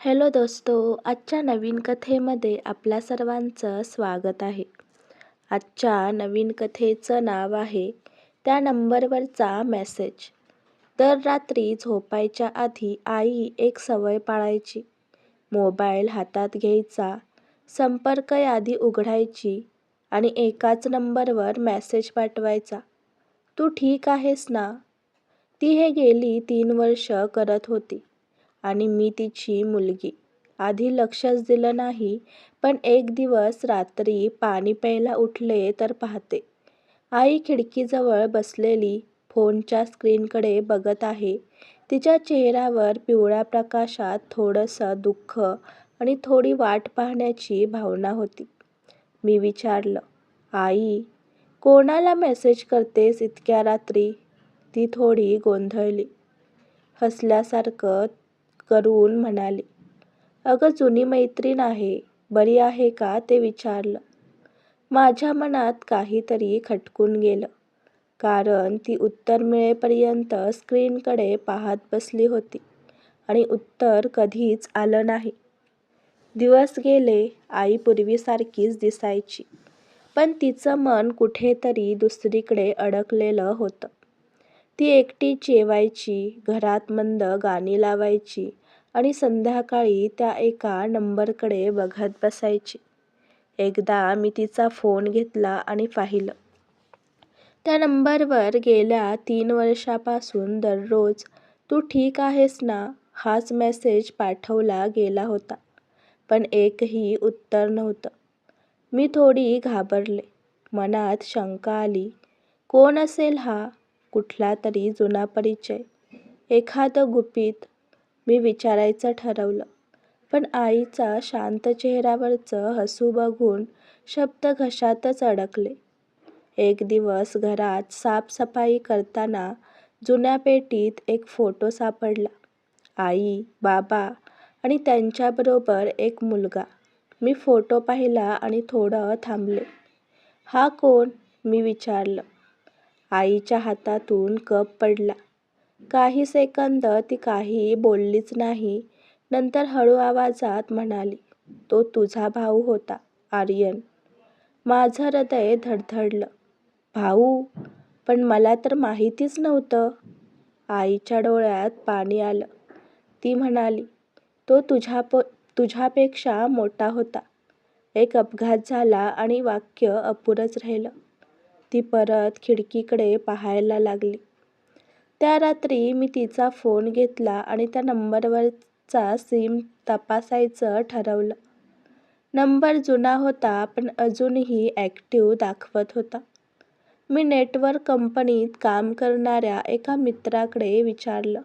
Hello दोस्तो आजच्या नवीन कथेमध्ये आपल्या सर्वांचं स्वागत आहे. आजच्या नवीन कथेचं नाव आहे त्या नंबरवरचा मेसेज. दर रात्री झोपायच्या आधी आई एक सवय पाळायची. मोबाईल हातात घ्यायचा संपर्क यादी उघडायची आणि एकाच नंबरवर मेसेज पाठवायचा. तू ठीक आहेस ना? ती हे गेली तीन वर्ष करत होती. आणि मी तिची मुलगी. आधी लक्षच दिलं नाही पण एक दिवस रात्री पाणी प्यायला उठले तर पाहते. आई खिडकीजवळ बसलेली फोनच्या स्क्रीनकडे बघत आहे. तिच्या चेहऱ्यावर पिवळ्या प्रकाशात थोडंसं दुःख आणि थोडी वाट पाहण्याची भावना होती. मी विचारलं आई कोणाला मेसेज करतेस इतक्या रात्री? ती थोडी गोंधळली. हसल्यासारखं करून म्हणाली अगं जुनी मैत्रीण आहे बरी आहे का? ते विचारलं. माझ्या मनात काहीतरी खटकून गेलं कारण ती उत्तर मिळेपर्यंत स्क्रीनकडे पाहत बसली होती आणि उत्तर कधीच आलं नाही. दिवस गेले आई पूर्वीसारखीच दिसायची पण तिचं मन कुठेतरी दुसरीकडे अडकलेलं होतं. ती एकटी जेवायची घरात मंद गाणी लावायची आणि संध्याकाळी त्या एका नंबरकडे बघत बसायची. एकदा मी तिचा फोन घेतला आणि पाहिलं. त्या नंबरवर गेल्या तीन वर्षापासून दररोज तू ठीक आहेस ना? हाच मेसेज पाठवला गेला होता. पण एकही उत्तर नव्हतं. मी थोडी घाबरले. मनात शंका आली. कोण असेल हा? कुठला तरी जुना परिचय. एखादं गुपित मी विचारायचं ठरवलं पण आईचा शांत चेहऱ्यावरचं हसू बघून शब्द घशातच अडकले. एक दिवस घरात साफसफाई करताना जुन्या पेटीत एक फोटो सापडला. आई बाबा आणि त्यांच्याबरोबर एक मुलगा. मी फोटो पाहिला आणि थोडं थांबले. हा कोण? मी विचारलं. आईच्या हातातून कप पडला. काही सेकंद ती काही बोललीच नाही. नंतर हळू आवाजात म्हणाली तो तुझा भाऊ होता आर्यन. माझं हृदय धडधडलं. भाऊ? पण मला तर माहितीच नव्हतं. आईच्या डोळ्यात पाणी आलं. ती म्हणाली तो तुझ्या प तुझ्यापेक्षा मोठा होता. एक अपघात झाला आणि वाक्य अपुरंच राहिलं. ती परत खिडकीकडे पाहायला लागली. त्या रात्री मी तिचा फोन घेतला आणि त्या नंबरवरचा सिम तपासायचं ठरवलं. नंबर जुना होता पण अजूनही ॲक्टिव्ह दाखवत होता. मी नेटवर्क कंपनीत काम करणाऱ्या एका मित्राकडे विचारलं.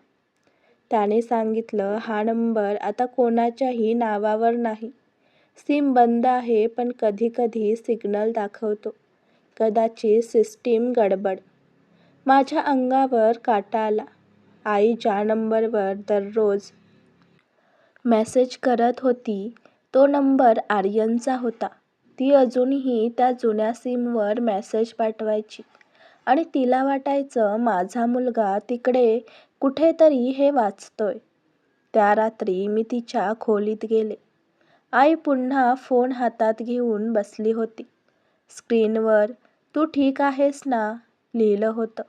त्याने सांगितलं हा नंबर आता कोणाच्याही नावावर नाही. सिम बंद आहे पण कधीकधी सिग्नल दाखवतो. कदाचित सिस्टीम गडबड. माझ्या अंगावर काटा आला. आई ज्या नंबरवर दररोज मेसेज करत होती तो नंबर आर्यनचा होता. ती अजूनही त्या जुन्या सिमवर मेसेज पाठवायची आणि तिला वाटायचं माझा मुलगा तिकडे कुठेतरी हे वाचतोय. त्या रात्री मी तिच्या खोलीत गेले. आई पुन्हा फोन हातात घेऊन बसली होती. स्क्रीनवर तू ठीक आहेस ना? लिहिलं होतं.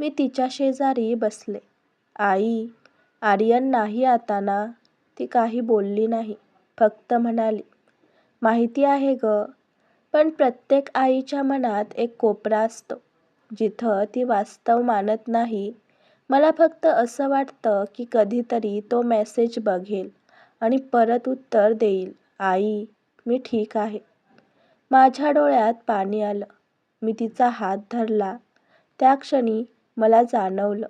मी तिच्या शेजारी बसले. आई आर्यन नाही आता ना? ती काही बोलली नाही. फक्त म्हणाली माहिती आहे ग पण प्रत्येक आईच्या मनात एक कोपरा असतो. जिथं ती वास्तव मानत नाही मला फक्त असं वाटतं की कधीतरी तो मेसेज बघेल आणि परत उत्तर देईल आई मी ठीक आहे. माझ्या डोळ्यात पाणी आलं. मी तिचा हात धरला. त्या क्षणी मला जाणवलं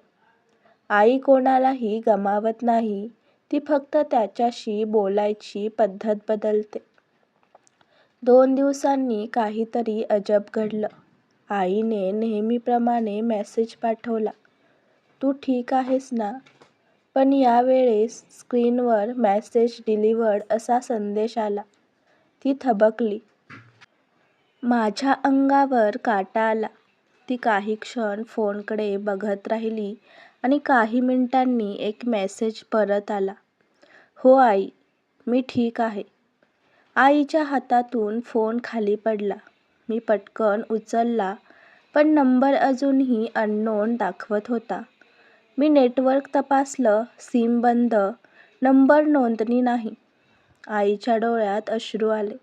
आई कोणालाही गमावत नाही. ती फक्त त्याच्याशी बोलायची पद्धत बदलते. दोन दिवसांनी काहीतरी अजब घडलं. आईने नेहमीप्रमाणे मेसेज पाठवला तू ठीक आहेस ना पण यावेळेस स्क्रीनवर मेसेज डिलिव्हर्ड असा संदेश आला. ती थबकली. माझ्या अंगावर काटा आला. ती काही क्षण फोनकडे बघत राहिली आणि काही मिनिटांनी एक मेसेज परत आला. हो आई मी ठीक आहे. आईच्या हातातून फोन खाली पडला. मी पटकन उचलला पण नंबर अजूनही अननोन दाखवत होता. मी नेटवर्क तपासलं सिम बंद नंबर नोंदणी नाही. आईच्या डोळ्यात अश्रू आले.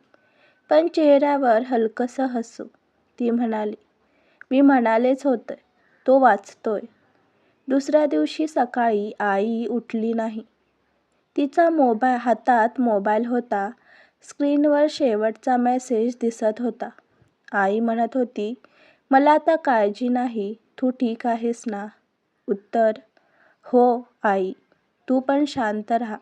पण चेहऱ्यावर हलकंसं हसू. ती म्हणाली मी म्हणालेच होतं तो वाचतोय. दुसऱ्या दिवशी सकाळी आई उठली नाही. तिचा मोबाईल हातात मोबाईल होता. स्क्रीनवर शेवटचा मेसेज दिसत होता. आई म्हणत होती मला आता काळजी नाही तू ठीक आहेस ना उत्तर हो आई तू पण शांत राहा.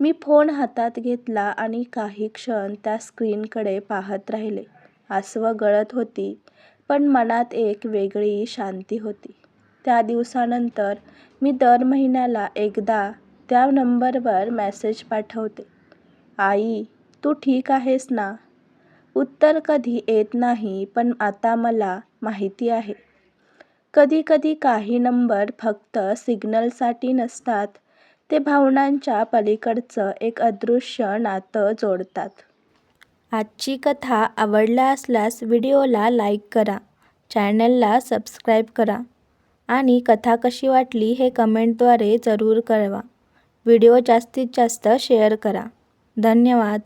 मी फोन हातात घेतला आणि काही क्षण त्या स्क्रीनकडे पाहत राहिले. आसवं गळत होती पण मनात एक वेगळी शांती होती. त्या दिवसानंतर मी दर महिन्याला एकदा त्या नंबरवर मॅसेज पाठवते. आई तू ठीक आहेस ना? उत्तर कधी येत नाही पण आता मला माहिती आहे. कधी कधी काही नंबर फक्त सिग्नलसाठी नसतात ते भावनांच्या पलीकडचं एक अदृश्य नातं जोडतात. आजची कथा आवडला असल्यास व्हिडिओला लाईक करा चॅनलला सबस्क्राईब करा आणि कथा कशी वाटली हे कमेंटद्वारे जरूर कळवा. व्हिडिओ जास्तीत जास्त शेअर करा. धन्यवाद.